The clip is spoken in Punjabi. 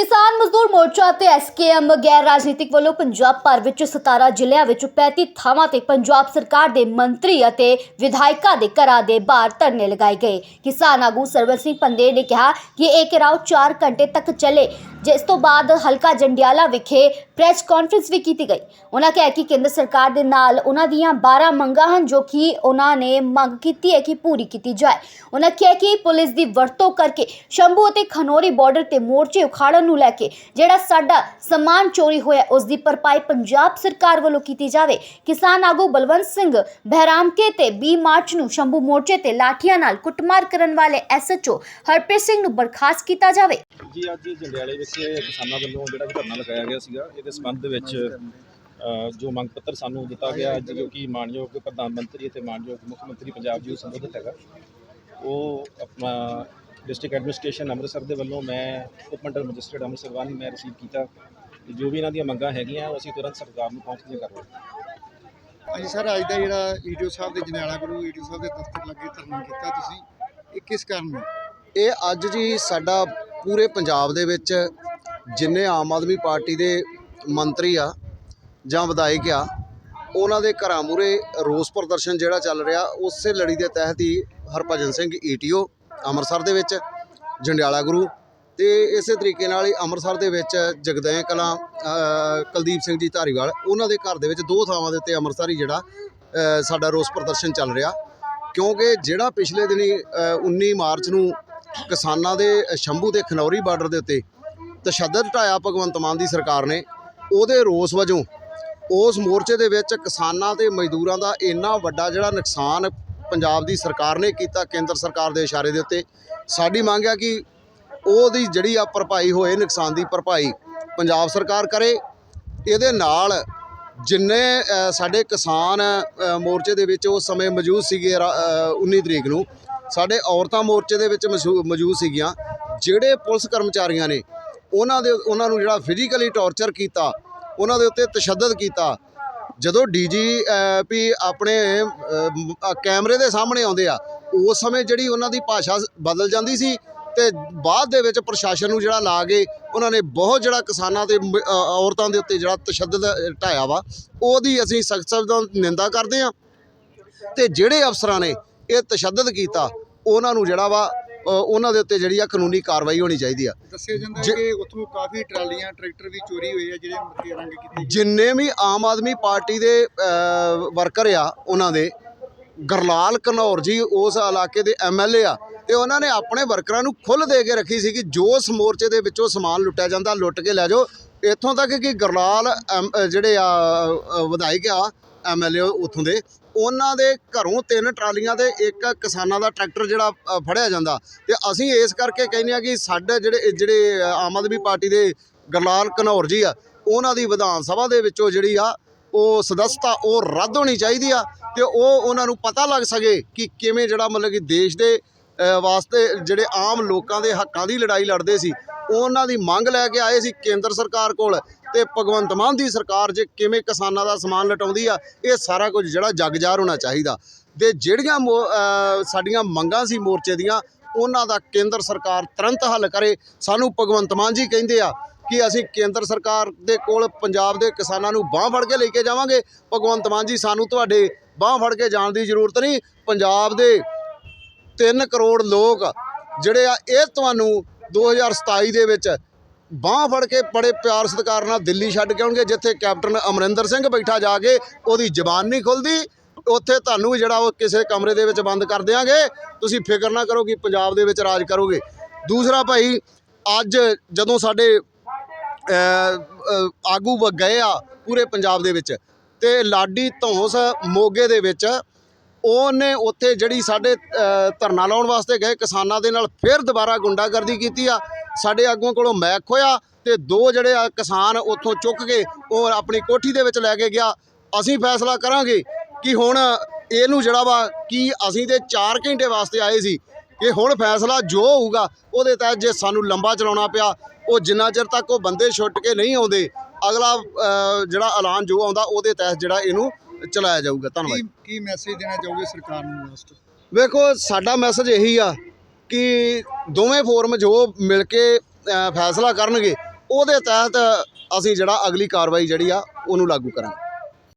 ਕਿਸਾਨ ਮਜ਼ਦੂਰ ਮੋਰਚਾ ਤੇ ਐਸਕੇਐਮ ਗੈਰ ਰਾਜਨੀਤਿਕ ਵੱਲੋਂ ਪੰਜਾਬ ਭਰ ਵਿੱਚ 17 ਜ਼ਿਲ੍ਹਿਆਂ ਵਿੱਚ 35 ਥਾਵਾਂ ਤੇ ਪੰਜਾਬ ਸਰਕਾਰ ਦੇ ਮੰਤਰੀ ਅਤੇ ਵਿਧਾਇਕਾਂ ਦੇ ਘਰਾਂ ਦੇ ਬਾਹਰ ਧਰਨੇ ਲਗਾਏ ਗਏ। ਕਿਸਾਨ ਆਗੂ ਸਰਵਰ ਸਿੰਘ ਪੰਦੇ ਨੇ ਕਿਹਾ ਕਿ ਇਹ ਘਿਰਾਓ 4 ਘੰਟੇ ਤੱਕ ਚੱਲੇ। ਜਿਸ ਤੋਂ ਬਾਅਦ ਹਲਕਾ ਜੰਡਿਆਲਾ ਵਿਖੇ ਪ੍ਰੈਸ ਕਾਨਫਰੰਸ ਵੀ ਕੀਤੀ ਗਈ। ਉਹਨਾਂ ਕਿਹਾ ਕਿ ਕੇਂਦਰ ਸਰਕਾਰ ਦੇ ਨਾਲ ਉਹਨਾਂ ਦੀਆਂ 12 ਮੰਗਾਂ ਹਨ, ਜੋ ਕਿ ਉਹਨਾਂ ਨੇ ਮੰਗ ਕੀਤੀ ਹੈ ਕਿ ਪੂਰੀ ਕੀਤੀ ਜਾਏ। ਉਹਨਾਂ ਕਿਹਾ ਕਿ ਪੁਲਿਸ ਦੀ ਵਰਤੋਂ ਕਰਕੇ ਸ਼ੰਭੂ ਅਤੇ ਖਨੋਰੀ ਬਾਰਡਰ ਤੇ ਮੋਰਚੇ ਉਖਾੜਨ ਨੂੰ ਲੈ ਕੇ ਜਿਹੜਾ ਸਾਡਾ ਸਮਾਨ ਚੋਰੀ ਹੋਇਆ ਉਸ ਦੀ ਭਰਪਾਈ ਪੰਜਾਬ ਸਰਕਾਰ ਵੱਲੋਂ ਕੀਤੀ ਜਾਵੇ। ਕਿਸਾਨ ਆਗੂ ਬਲਵੰਤ ਸਿੰਘ ਬਹਿਰਾਮਕੇ ਤੇ 20 ਮਾਰਚ ਨੂੰ ਸ਼ੰਭੂ ਮੋਰਚੇ ਤੇ ਲਾਠੀਆਂ ਨਾਲ ਕੁੱਟਮਾਰ ਕਰਨ ਵਾਲੇ ਐਸਐਚਓ ਹਰਪ੍ਰੀਤ ਸਿੰਘ ਨੂੰ ਬਰਖਾਸਤ ਕੀਤਾ ਜਾਵੇ। ਜੀ, ਅੱਜ ਜੰਡਿਆਲੇ ਵਿੱਚ ਕਿਸਾਨਾਂ ਵੱਲੋਂ ਜਿਹੜਾ ਕਿ ਧਰਨਾ ਲਗਾਇਆ ਗਿਆ ਸੀਗਾ ਇਹਦੇ ਸੰਬੰਧ ਦੇ ਵਿੱਚ ਜੋ ਮੰਗ ਪੱਤਰ ਸਾਨੂੰ ਦਿੱਤਾ ਗਿਆ ਅੱਜ ਜੋ ਕਿ ਮਾਨਯੋਗ ਪ੍ਰਧਾਨ ਮੰਤਰੀ ਅਤੇ ਮਾਨਯੋਗ ਮੁੱਖ ਮੰਤਰੀ ਪੰਜਾਬ ਜੀ ਨੂੰ ਸੰਬੋਧਿਤ ਹੈਗਾ ਉਹ ਆਪਣਾ ਡਿਸਟ੍ਰਿਕਟ ਐਡਮਿਨਿਸਟ੍ਰੇਸ਼ਨ ਅੰਮ੍ਰਿਤਸਰ ਦੇ ਵੱਲੋਂ ਮੈਂ ਉਪ ਮੰਡਲ ਮੈਜਿਸਟਰੇਟ ਅੰਮ੍ਰਿਤਸਰ ਵਾਲੀ ਮੈਂ ਰਿਸੀਵ ਕੀਤਾ ਜੋ ਵੀ ਇਹਨਾਂ ਦੀਆਂ ਮੰਗਾਂ ਹੈਗੀਆਂ ਉਹ ਅਸੀਂ ਤੁਰੰਤ ਸਰਕਾਰ ਨੂੰ ਪਹੁੰਚਦੀਆਂ ਕਰ ਰਹੇ ਹਾਂ। ਹਾਂਜੀ ਸਰ ਅੱਜ ਦਾ ਜਿਹੜਾ ਈਡੀਓ ਸਾਹਿਬ ਦੇ ਜਨੈਲਾ ਗੁਰੂ ਈਡੀਓ ਸਾਹਿਬ ਦੇ ਦਫ਼ਤਰ ਲੱਗੇ ਧਰਨਾ ਕੀਤਾ ਤੁਸੀਂ ਇਹ ਕਿਸ ਕਾਰਨ ਹੈ ਇਹ ਅੱਜ ਜੀ ਸਾਡਾ ਪੂਰੇ ਪੰਜਾਬ ਦੇ ਵਿੱਚ ਜਿੰਨੇ ਆਮ ਆਦਮੀ ਪਾਰਟੀ ਦੇ ਮੰਤਰੀ ਆ ਜਾਂ ਵਿਧਾਇਕ ਆ ਉਹਨਾਂ ਦੇ ਘਰਾਂ ਮੂਰੇ ਰੋਸ ਪ੍ਰਦਰਸ਼ਨ ਜਿਹੜਾ ਚੱਲ ਰਿਹਾ ਉਸੇ ਲੜੀ ਦੇ ਤਹਿਤ ਹੀ ਹਰਭਜਨ ਸਿੰਘ ਈਟੀਓ ਅੰਮ੍ਰਿਤਸਰ ਦੇ ਵਿੱਚ ਜੰਡਿਆਲਾ ਗੁਰੂ ਤੇ ਇਸੇ ਤਰੀਕੇ ਨਾਲ ਹੀ ਅੰਮ੍ਰਿਤਸਰ ਦੇ ਵਿੱਚ ਜਗਦੈਂ ਕਲਾਂ ਕੁਲਦੀਪ ਸਿੰਘ ਜੀ ਧਾਰੀਵਾਲ ਉਹਨਾਂ ਦੇ ਘਰ ਦੇ ਵਿੱਚ ਦੋ ਥਾਵਾਂ ਦੇ ਉੱਤੇ ਅੰਮ੍ਰਿਤਸਰ ਹੀ ਜਿਹੜਾ ਸਾਡਾ ਰੋਸ ਪ੍ਰਦਰਸ਼ਨ ਚੱਲ ਰਿਹਾ। ਕਿਉਂਕਿ ਜਿਹੜਾ ਪਿਛਲੇ ਦਿਨੀ ਅ, 19 ਮਾਰਚ ਨੂੰ ਕਿਸਾਨਾਂ ਦੇ ਸ਼ੰਭੂ ਤੇ ਖਨੌਰੀ ਬਾਰਡਰ ਦੇ ਉੱਤੇ ਤਸ਼ੱਦਦ ਢਾਇਆ ਭਗਵੰਤ ਮਾਨ ਦੀ ਸਰਕਾਰ ਨੇ, ਉਹਦੇ ਰੋਸ ਵਜੋਂ ਉਸ ਮੋਰਚੇ ਦੇ ਵਿੱਚ ਕਿਸਾਨਾਂ ਤੇ ਮਜ਼ਦੂਰਾਂ ਦਾ ਇੰਨਾ ਵੱਡਾ ਜਿਹੜਾ ਨੁਕਸਾਨ ਪੰਜਾਬ ਦੀ ਸਰਕਾਰ ਨੇ ਕੀਤਾ, ਕੇਂਦਰ ਸਰਕਾਰ ਦੇ ਇਸ਼ਾਰੇ ਦੇ ਉੱਤੇ, ਸਾਡੀ ਮੰਗ ਹੈ ਕਿ ਉਹਦੀ ਜਿਹੜੀ ਆ ਭਰਪਾਈ ਹੋਏ, ਨੁਕਸਾਨ ਦੀ ਭਰਪਾਈ ਪੰਜਾਬ ਸਰਕਾਰ ਕਰੇ। ਇਹਦੇ ਨਾਲ ਜਿੰਨੇ ਸਾਡੇ ਕਿਸਾਨ ਮੋਰਚੇ ਦੇ ਵਿੱਚ ਉਸ ਸਮੇਂ ਮੌਜੂਦ ਸੀਗੇ, ਰਾ- 19 ਤਰੀਕ ਨੂੰ ਸਾਡੇ ਔਰਤਾਂ ਮੋਰਚੇ ਦੇ ਵਿੱਚ ਮੌਜੂ- ਮੌਜੂਦ ਸੀਗੀਆਂ, ਜਿਹੜੇ ਪੁਲਿਸ ਕਰਮਚਾਰੀਆਂ ਨੇ, ਉਹਨਾਂ ਦੇ, ਉਹਨਾਂ ਨੂੰ ਜਿਹੜਾ ਫਿਜ਼ੀਕਲੀ ਟੌਰਚਰ ਕੀਤਾ, ਉਹਨਾਂ ਦੇ ਉੱਤੇ ਤਸ਼ੱਦਦ ਕੀਤਾ, ਜਦੋਂ ਡੀਜੀ ਪੀ ਆਪਣੇ ਕੈਮਰੇ ਦੇ ਸਾਹਮਣੇ ਆਉਂਦੇ ਆ, ਉਸ ਸਮੇਂ ਜਿਹੜੀ ਉਹਨਾਂ ਦੀ ਭਾਸ਼ਾ ਬਦਲ ਜਾਂਦੀ ਸੀ ਤੇ ਬਾਅਦ ਦੇ ਵਿੱਚ ਪ੍ਰਸ਼ਾਸਨ ਨੂੰ ਜਿਹੜਾ ਲਾ ਕੇ ਉਹਨਾਂ ਨੇ ਬਹੁਤ ਜਿਹੜਾ ਕਿਸਾਨਾਂ ਤੇ ਔਰਤਾਂ ਦੇ ਉੱਤੇ ਜਿਹੜਾ ਤਸ਼ੱਦਦ ਢਾਇਆ ਵਾ, ਉਹਦੀ ਅਸੀਂ ਸਖਤ ਸ਼ਬਦਾਂ ਨਿੰਦਾ ਕਰਦੇ ਆ। ਤੇ ਜਿਹੜੇ ਅਫਸਰਾਂ ਨੇ ਇਹ ਤਸ਼ੱਦਦ ਕੀਤਾ ਉਹਨਾਂ ਨੂੰ ਜਿਹੜਾ ਵਾ ਉਹਨਾਂ ਦੇ ਉੱਤੇ ਜਿਹੜੀ ਆ ਕਾਨੂੰਨੀ ਕਾਰਵਾਈ ਹੋਣੀ ਚਾਹੀਦੀ ਆ ਦੱਸਿਆ ਜਾਂਦਾ ਜੇ- ਹੈ ਕਿ ਉੱਥੋਂ ਕਾਫੀ ਟਰਾਲੀਆਂ ਟਰੈਕਟਰ ਵੀ ਚੋਰੀ ਹੋਏ ਆ ਜਿਹੜੇ ਮੁਰਕੇ ਰੰਗ ਕੀਤੇ ਗਏ। ਜਿੰਨੇ ਵੀ ਆਮ ਆਦਮੀ ਪਾਰਟੀ ਦੇ ਵਰਕਰ ਆ ਉਹਨਾਂ ਦੇ ਗਰਲਾਲ ਘਨੌਰ ਜੀ ਉਸ ਇਲਾਕੇ ਦੇ ਐਮਐਲਏ ਆ ਤੇ ਉਹਨਾਂ ਨੇ ਆਪਣੇ ਵਰਕਰਾਂ ਨੂੰ ਖੁੱਲ੍ਹ ਦੇ ਕੇ ਰੱਖੀ ਸੀ ਕਿ ਜੋ ਉਸ ਮੋਰਚੇ ਦੇ ਵਿੱਚੋਂ ਸਮਾਨ ਲੁੱਟਿਆ ਜਾਂਦਾ ਲੁੱਟ ਕੇ ਲੈ ਜਾਓ ਇੱਥੋਂ ਤੱਕ ਕਿ ਗਰਲਾਲ ਜਿਹੜੇ ਆ ਵਿਧਾਇਕ ਆ ਐਮਐਲਏ ਉੱਥੋਂ ਦੇ ਉਹਨਾਂ ਦੇ ਘਰੋਂ ਤਿੰਨ ਟਰਾਲੀਆਂ ਤੇ ਇੱਕ ਕਿਸਾਨਾਂ ਦਾ ਟਰੈਕਟਰ ਜਿਹੜਾ ਫੜਿਆ ਜਾਂਦਾ। ਤੇ ਅਸੀਂ ਇਸ ਕਰਕੇ ਕਹਿੰਦੇ ਆ ਕਿ ਸਾਡੇ ਜਿਹੜੇ ਜਿਹੜੇ ਆਮ ਆਦਮੀ ਪਾਰਟੀ ਦੇ ਗਰਲਾਲ ਘਨੌਰ ਜੀ ਆ, ਉਹਨਾਂ ਦੀ ਵਿਧਾਨ ਸਭਾ ਦੇ ਵਿੱਚੋਂ ਜਿਹੜੀ ਆ, ਉਹ ਸਦੱਸਤਾ, ਉਹ ਰੱਦ ਹੋਣੀ ਚਾਹੀਦੀ ਆ ਤੇ ਉਹ ਉਹਨਾਂ ਨੂੰ ਪਤਾ ਲੱਗ ਸਕੇ ਕਿ ਕਿਵੇਂ ਜਿਹੜਾ ਮਤਲਬ ਕਿ ਦੇਸ਼ ਦੇ ਵਾਸਤੇ ਜਿਹੜੇ ਆਮ ਲੋਕਾਂ ਦੇ ਹੱਕਾਂ ਦੀ ਲੜਾਈ ਲੜਦੇ ਸੀ ਉਹਨਾਂ ਦੀ ਮੰਗ ਲੈ ਕੇ ਆਏ ਸੀ ਕੇਂਦਰ ਸਰਕਾਰ ਕੋਲ ਤੇ ਭਗਵੰਤ ਮਾਨ ਦੀ ਸਰਕਾਰ ਜੇ ਕਿਵੇਂ ਕਿਸਾਨਾਂ ਦਾ ਸਮਾਨ ਲਟਾਉਂਦੀ ਆ, ਇਹ ਸਾਰਾ ਕੁਝ ਜਿਹੜਾ ਜਗਜਾਰ ਹੋਣਾ ਚਾਹੀਦਾ। ਤੇ ਜਿਹੜੀਆਂ ਮੋ- ਸਾਡੀਆਂ ਮੰਗਾਂ ਸੀ ਮੋਰਚੇ ਦੀਆਂ, ਉਹਨਾਂ ਦਾ ਕੇਂਦਰ ਸਰਕਾਰ ਤੁਰੰਤ ਹੱਲ ਕਰੇ। ਸਾਨੂੰ ਭਗਵੰਤ ਮਾਨ ਜੀ ਕਹਿੰਦੇ ਆ ਕਿ ਅਸੀਂ ਕੇਂਦਰ ਸਰਕਾਰ ਦੇ ਕੋਲ ਪੰਜਾਬ ਦੇ ਕਿਸਾਨਾਂ ਨੂੰ ਬਾਹ ਫੜ ਕੇ ਲੈ ਕੇ ਜਾਵਾਂਗੇ। ਭਗਵੰਤ ਮਾਨ ਜੀ, ਸਾਨੂੰ ਤੁਹਾਡੇ ਬਾਹ ਫੜ ਕੇ ਜਾਣ ਦੀ ਜ਼ਰੂਰਤ ਨਹੀਂ। ਪੰਜਾਬ ਦੇ 3 ਕਰੋੜ ਲੋਕ ਜਿਹੜੇ ਆ, ਇਹ ਤੁਹਾਨੂੰ 2027 ਦੇ ਵਿੱਚ ਬਾਹ ਫੜ ਕੇ ਬੜੇ ਪਿਆਰ ਸਤਿਕਾਰ ਨਾਲ ਦਿੱਲੀ ਛੱਡ ਕੇ ਆਉਣਗੇ, ਜਿੱਥੇ ਕੈਪਟਨ ਅਮਰਿੰਦਰ ਸਿੰਘ ਬੈਠਾ ਜਾ ਕੇ ਉਹਦੀ ਜ਼ਬਾਨ ਨਹੀਂ ਖੁੱਲਦੀ। ਉੱਥੇ ਤੁਹਾਨੂੰ ਵੀ ਜਿਹੜਾ ਉਹ ਕਿਸੇ ਕਮਰੇ ਦੇ ਵਿੱਚ ਬੰਦ ਕਰ ਦਿਆਂਗੇ। ਤੁਸੀਂ ਫਿਕਰ ਨਾ ਕਰੋ ਕਿ ਪੰਜਾਬ ਦੇ ਵਿੱਚ ਰਾਜ ਕਰੋਗੇ। ਦੂਸਰਾ ਭਾਈ, ਅੱਜ ਜਦੋਂ ਸਾਡੇ ਆਗੂ ਵ- ਗਏ ਆ ਪੂਰੇ ਪੰਜਾਬ ਦੇ ਵਿੱਚ, ਤੇ ਲਾਡੀ ਧੌਂਸ ਮੋਗੇ ਦੇ ਵਿੱਚ ਉਹਨੇ ਉੱਥੇ ਜਿਹੜੀ ਸਾਡੇ ਧਰਨਾ ਲਾਉਣ ਵਾਸਤੇ ਗਏ, ਕਿਸਾਨਾਂ ਦੇ ਨਾਲ ਫਿਰ ਦੁਬਾਰਾ ਗੁੰਡਾਗਰਦੀ ਕੀਤੀ ਆ। ਸਾਡੇ ਆਗੂਆਂ ਕੋਲੋਂ ਮੈਕ ਖੋਇਆ ਤੇ ਦੋ ਜਿਹੜੇ ਆ ਕਿਸਾਨ ਉੱਥੋਂ ਚੁੱਕ ਕੇ ਉਹ ਆਪਣੀ ਕੋਠੀ ਦੇ ਵਿੱਚ ਲੈ ਕੇ ਗਿਆ। ਅਸੀਂ ਫੈਸਲਾ ਕਰਾਂਗੇ ਕਿ ਹੁਣ ਇਹਨੂੰ ਜਿਹੜਾ ਵਾ ਕੀ ਅਸੀਂ ਤੇ 4 ਘੰਟੇ ਵਾਸਤੇ ਆਏ ਸੀ ਕਿ ਹੁਣ ਫੈਸਲਾ ਜੋ ਹੋਊਗਾ, ਉਹਦੇ ਤਹਿਤ ਜੇ ਸਾਨੂੰ ਲੰਬਾ ਚਲਾਉਣਾ ਪਿਆ, ਉਹ ਜਿੰਨਾ ਚਿਰ ਤੱਕ ਉਹ ਬੰਦੇ ਛੁੱਟ ਕੇ ਨਹੀਂ ਆਉਂਦੇ, ਅਗਲਾ ਜਿਹੜਾ ਐਲਾਨ ਜੋ ਆਉਂਦਾ ਉਹਦੇ ਤਹਿਤ ਜਿਹੜਾ ਇਹਨੂੰ ਚਲਾਇਆ ਜਾਊਗਾ ਧੰਨਵਾਦ। ਕੀ ਕੀ ਮੈਸੇਜ ਦੇਣਾ ਚਾਹੋਗੇ ਸਰਕਾਰ ਨੂੰ ਲਾਸਟ ਵੇਖੋ ਸਾਡਾ ਮੈਸੇਜ ਇਹੀ ਆ ਕਿ ਦੋਵੇਂ ਫੋਰਮ ਜੋ ਮਿਲ ਕੇ ਅ, ਫੈਸਲਾ ਕਰਨਗੇ ਉਹਦੇ ਤਹਿਤ ਅਸੀਂ ਜਿਹੜਾ ਅਗਲੀ ਕਾਰਵਾਈ ਜਿਹੜੀ ਆ ਉਹਨੂੰ ਲਾਗੂ ਕਰਾਂਗੇ।